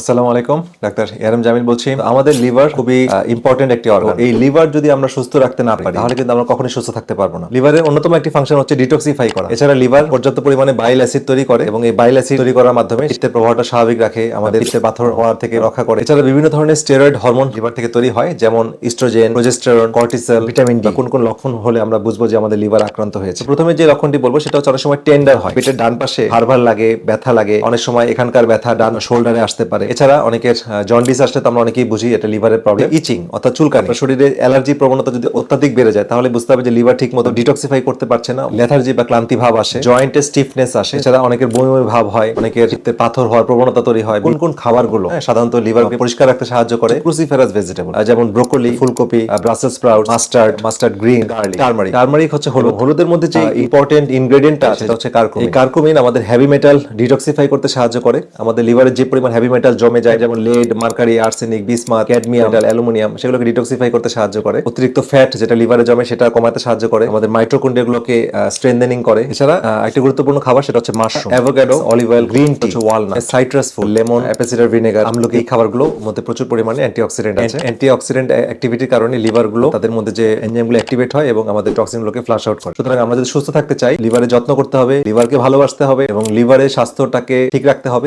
আসসালামু আলাইকুম, ডাক্তার এরম জামিল বলছি। আমাদের লিভার খুবই ইম্পর্টেন্ট একটি অর্গান এই লিভার যদি আমরা সুস্থ রাখতে না পারি, তাহলে কিন্তু আমরা কখনোই সুস্থ থাকতে পারব না। লিভারের অন্যতম একটি ফাংশন হচ্ছে ডিটক্সিফাই করা। এছাড়া লিভার পর্যাপ্ত পরিমাণে বাইল অ্যাসিড তৈরি করে এবং এই বাইল অ্যাসিড তৈরি করার মাধ্যমে পিত্তের প্রবাহটা স্বাভাবিক রাখে, আমাদের পিত্তের পাথর হওয়ার থেকে রক্ষা করে। এছাড়া বিভিন্ন ধরনের স্টেরয়েড হরমোন লিভার থেকে তৈরি হয়, যেমন oestrogen progesterone cortisol vitamin D কোন কোন লক্ষণ হলে আমরা বুঝব যে আমাদের লিভার আক্রান্ত হয়েছে। প্রথমে যে লক্ষণটি বলব, সেটা হচ্ছে অনেক সময় টেন্ডার হয়। পেটের ডান পাশে হারভার লাগে, ব্যথা লাগে। অনেক সময় এখানকার ব্যথা ডান শোল্ডারে আসতে পারে। এছাড়া অনেকের জন্ডিস আসলে তো আমরা অনেকেই বুঝি এটা লিভারের প্রবলেম ইচিং অর্থাৎ চুলকানি। শরীরে অ্যালার্জি প্রবণতা যদি অত্যাধিক বেড়ে যায় তাহলে বুঝতে হবে যে লিভার ঠিক মতো ডিটক্সিফাই করতে পারছে না লেথার্জি বা ক্লান্তি ভাব আসে জয়েন্টে স্টিফনেস আসে। এছাড়া অনেকের বমি বমি ভাব হয় অনেকের পাথর হওয়ার প্রবণতা তৈরি হয়। কোন কোন খাবারগুলো হ্যাঁ, সাধারণত লিভারকে পরিষ্কার রাখতে সাহায্য করে? ক্রুসিফেরাস ভেজিটেবল যেমন ব্রোকলি ফুলকপি Brussel sprout mustard mustard green garlic turmeric turmeric হচ্ছে হলুদ। হলুদের মধ্যে যে ইম্পর্টেন্ট ইনগ্রেডিয়েন্টটা আছে সেটা হচ্ছে কার্কুমিন এই কার্কুমিন আমাদের হেভি মেটাল ডিটক্সিফাই করতে সাহায্য করে। আমাদের লিভারের যে পরিমাণ হেভি মেটাল জমে যায় যেমন lead mercury arsenic bismuth cadmium metal aluminium সেগুলোকে ডিটক্সিফাই করতে সাহায্য করে। অতিরিক্ত ফ্যাট যেটা লিভারে জমে সেটা কমাতে সাহায্য করে। আমাদের মাইট্রোকন্ড্রিয়াগুলোকে স্ট্রেনদেনিং করে। এছাড়া একটি গুরুত্বপূর্ণ খাবার সেটা হচ্ছে mushroom avocado olive oil green tea walnut citrus ফুল লেমন অ্যাপেসিডার ভিনেগার আমলকি এই খাবারগুলো মধ্যে প্রচুর পরিমাণে অ্যান্টিঅক্সিডেন্ট আছে। অ্যান্টিঅক্সিডেন্ট অ্যাক্টিভিটির কারণে লিভারগুলো তাদের মধ্যে যে এনজাইমগুলো অ্যাক্টিভেট হয় এবং আমাদের টক্সিনগুলোকে ফ্লাশ আউট করে। সুতরাং আমরা যদি সুস্থ থাকতে চাই লিভারের যত্ন করতে হবে লিভারকে ভালোবাসতে হবে এবং লিভারের স্বাস্থ্যটাকে ঠিক রাখতে হবে।